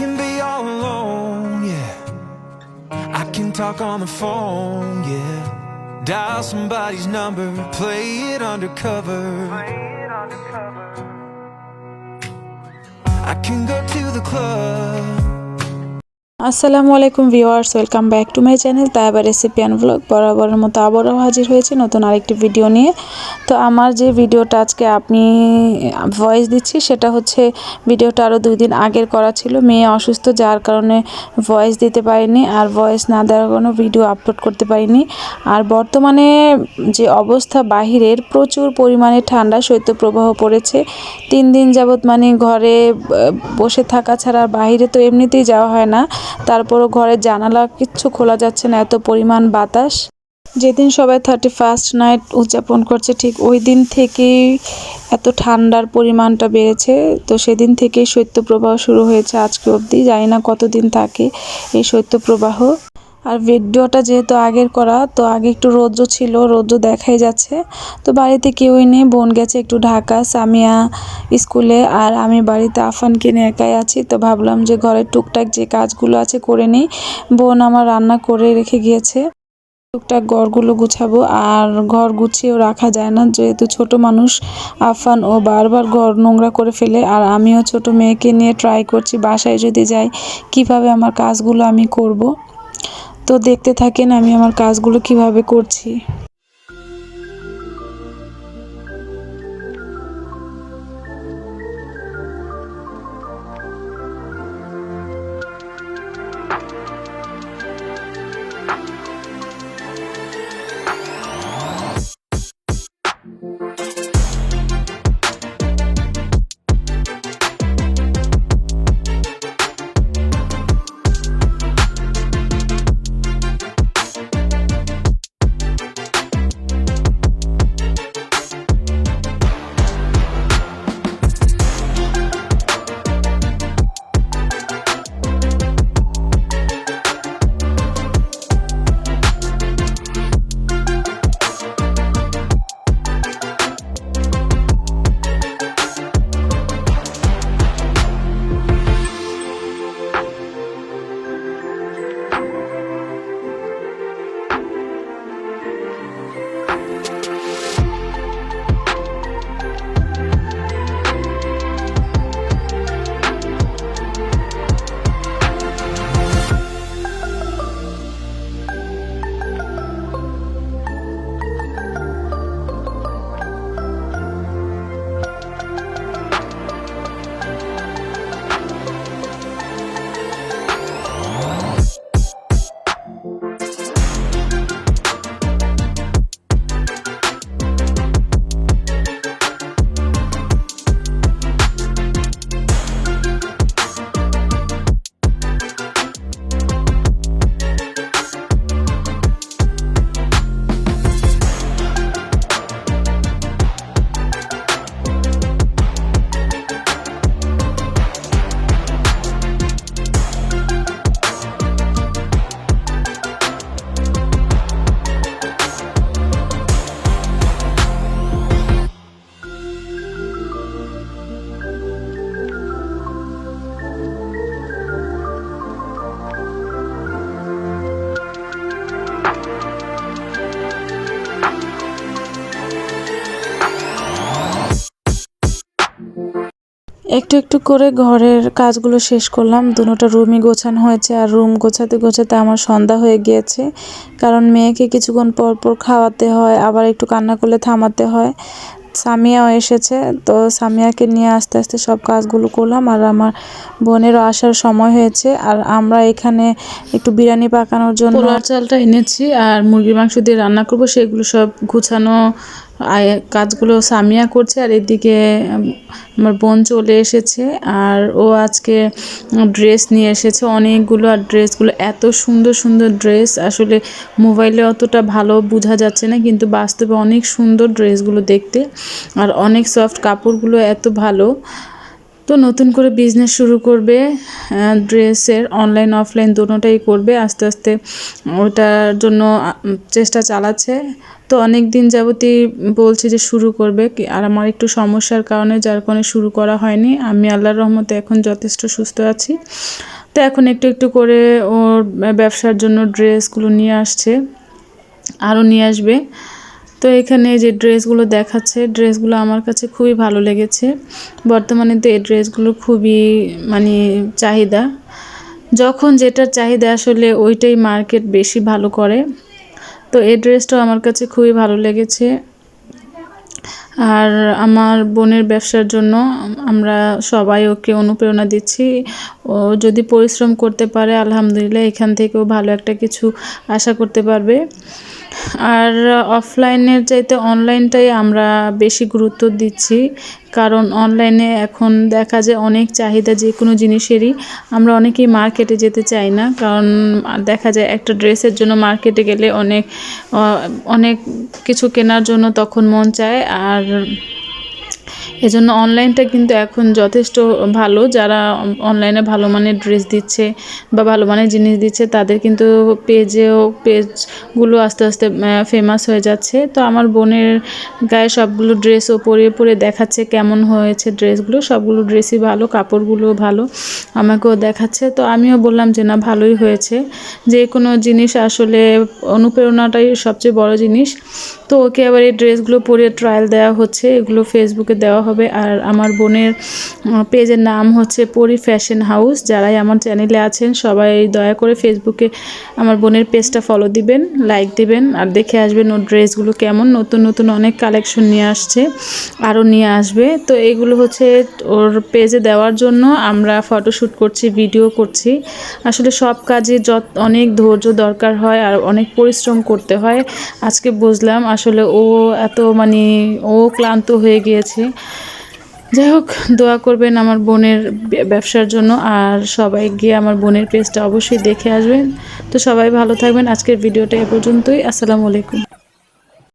can be all alone, yeah. I can talk on the phone, yeah. Dial somebody's number, play it undercover. I can go to the club. আসসালামু আলাইকুম viewers, welcome back to my channel Taiba recipe and blog. বরাবরের মতো আবারও হাজির হয়েছে নতুন আরেকটি video নিয়ে। তো আমার যে ভিডিওটা আজকে আপনি ভয়েস দিচ্ছি, সেটা হচ্ছে ভিডিওটা আরও দুই দিন আগের করা ছিল। মেয়ে অসুস্থ, যার কারণে ভয়েস দিতে পারিনি আর ভয়েস না দেওয়ার কোনো ভিডিও আপলোড করতে পারিনি। আর বর্তমানে যে অবস্থা বাহিরের, প্রচুর পরিমাণে ঠান্ডা, শৈত্যপ্রবাহ পড়েছে। তিন দিন যাবৎ মানে ঘরে বসে থাকা ছাড়া বাইরে তো এমনিতেই যাওয়া হয় না। তারপরও ঘরের জানালা কিচ্ছু খোলা যাচ্ছে না, এত পরিমাণ বাতাস। যেদিন সবাই থার্টি ফার্স্ট নাইট উদযাপন করছে, ঠিক ওই দিন থেকেই এত ঠান্ডার পরিমাণটা বেড়েছে। তো সেদিন থেকেই শৈত্যপ্রবাহ শুরু হয়েছে আজকে অবধি, জানি না কতদিন থাকে এই শৈত্যপ্রবাহ। আর ভিডিওটা যেহেতু আগের করা, তো আগে একটু রৌদ্র ছিল, রৌদ্র দেখাই যাচ্ছে। তো বাড়িতে কেউই নেই, বোন গেছে একটু ঢাকা, সামিয়া স্কুলে, আর আমি বাড়িতে আফানকে কিনে একাই আছি। তো ভাবলাম যে ঘরের টুকটাক যে কাজগুলো আছে করে নিই। বোন আমার রান্না করে রেখে গিয়েছে। টুকটাক ঘরগুলো গুছাবো, আর ঘর গুছিয়েও রাখা যায় না। যেহেতু ছোট মানুষ, আফান ও বারবার ঘর নোংরা করে ফেলে, আর আমিও ছোট মেয়েকে নিয়ে ট্রাই করছি, বাসায় যদি যাই, কীভাবে আমার কাজগুলো আমি করব? তো দেখতে থাকেন আমি আমার কাজগুলো কীভাবে করছি। একটু একটু করে ঘরের কাজগুলো শেষ করলাম। দুটোটা রুমই গোছানো হয়েছে আর রুম গোছাতে গোছাতে আমার সন্ধ্যা হয়ে গিয়েছে। কারণ মেয়েকে কিছুক্ষণ পর পর খাওয়াতে হয়, আবার একটু কান্না করলে থামাতে হয়। সামিয়াও এসেছে, তো সামিয়াকে নিয়ে আস্তে আস্তে সব কাজগুলো করলাম আর আমার বোনেরও আসার সময় হয়েছে। আর আমরা এখানে একটু বিরিয়ানি পাকানোর জন্য চালটা এনেছি আর মুরগির মাংস দিয়ে রান্না করব, সেগুলো সব গুছানো কাজগুলো সামিয়া করছে আর এদিকে আমার বোন চলে এসেছে আর ও আজকে ড্রেস নিয়ে এসেছে। অনেকগুলো আর ড্রেসগুলো, এত সুন্দর সুন্দর ড্রেস। আসলে মোবাইলে অতটা ভালো বোঝা যাচ্ছে না, কিন্তু বাস্তবে অনেক সুন্দর ড্রেসগুলো দেখতে। আর অনেক সফট কাপড়গুলো এত ভালো। তো নতুন করে বিজনেস শুরু করবে ড্রেসের অনলাইন অফলাইন দুটোটাই করবে। আস্তে আস্তে ওটার জন্য চেষ্টা চালাচ্ছে। তো অনেক দিন যাবতই বলছে যে শুরু করবে। আর আমার একটু সমস্যার কারণে যার কারণে শুরু করা হয়নি। আমি আল্লাহর রহমতে এখন যথেষ্ট সুস্থ আছি। তো এখন একটু একটু করে ওর ব্যবসার জন্য ড্রেসগুলো নিয়ে আসছে। আরও নিয়ে আসবে। তো এখানে যে ড্রেসগুলো দেখাচ্ছে, ড্রেসগুলো আমার কাছে খুবই ভালো লেগেছে। বর্তমানে তো এই ড্রেসগুলো খুবই মানে চাহিদা। যখন যেটার চাহিদা আসলে ওইটাই মার্কেট বেশি ভালো করে। তো এই ড্রেসটাও আমার কাছে খুবই ভালো লেগেছে। আর আমার বোনের ব্যবসার জন্য আমরা সবাই ওকে অনুপ্রেরণা দিচ্ছি। ও যদি পরিশ্রম করতে পারে, আলহামদুলিল্লাহ এখান থেকেও ভালো একটা কিছু আশা করতে পারবে। আর অফলাইনের চাইতে অনলাইনটাই আমরা বেশি গুরুত্ব দিচ্ছি। কারণ অনলাইনে এখন দেখা যায় অনেক চাহিদা যে কোনো জিনিসেরই আমরা অনেকেই মার্কেটে যেতে চাই না। কারণ দেখা যায় একটা ড্রেসের জন্য মার্কেটে গেলে অনেক অনেক কিছু কেনার জন্য তখন মন চায়। আর এজন্য অনলাইনটা কিন্তু এখন যথেষ্ট ভালো। যারা অনলাইনে ভালো মানের ড্রেস দিচ্ছে বা ভালো মানের জিনিস দিচ্ছে, তাদের কিন্তু পেজেও পেজগুলো আস্তে আস্তে ফেমাস হয়ে যাচ্ছে। তো আমার বোনের গায়ে সবগুলো ড্রেসও পরে পরে দেখাচ্ছে কেমন হয়েছে ড্রেসগুলো সবগুলো ড্রেসই ভালো কাপড়গুলো ভালো। আমাকেও দেখাচ্ছে। তো আমিও বললাম যে, না, ভালোই হয়েছে। যে কোনো জিনিস আসলে অনুপ্রেরণাটাই সবচেয়ে বড় জিনিস। তো ওকে আবার এই ড্রেসগুলো পরে ট্রায়াল দেওয়া হচ্ছে। এগুলো ফেসবুকে দেওয়া হবে। আর আমার বোনের পেজের নাম হচ্ছে পরি ফ্যাশন হাউস যারাই আমার চ্যানেলে আছেন, সবাই দয়া করে ফেসবুকে আমার বোনের পেজটা ফলো দিবেন লাইক দিবেন। আর দেখে আসবেন ওর ড্রেসগুলো কেমন। নতুন নতুন অনেক কালেকশন নিয়ে আসছে, আরও নিয়ে আসবে। তো এগুলো হচ্ছে ওর পেজে দেওয়ার জন্য। আমরা ফটোশ্যুট করছি, ভিডিও করছি। আসলে সব কাজে যত অনেক ধৈর্য দরকার হয় আর অনেক পরিশ্রম করতে হয়। আজকে বুঝলাম আসলে ও এত মানে ও ক্লান্ত হয়ে গিয়েছে। যাই হোক, দোয়া করবেন আমার বোনের ব্যবসার জন্য আর সবাই গিয়ে আমার বোনের পেজটা অবশ্যই দেখে আসবেন। তো সবাই ভালো থাকবেন। আজকের ভিডিওটা এ পর্যন্তই। আসসালামু আলাইকুম।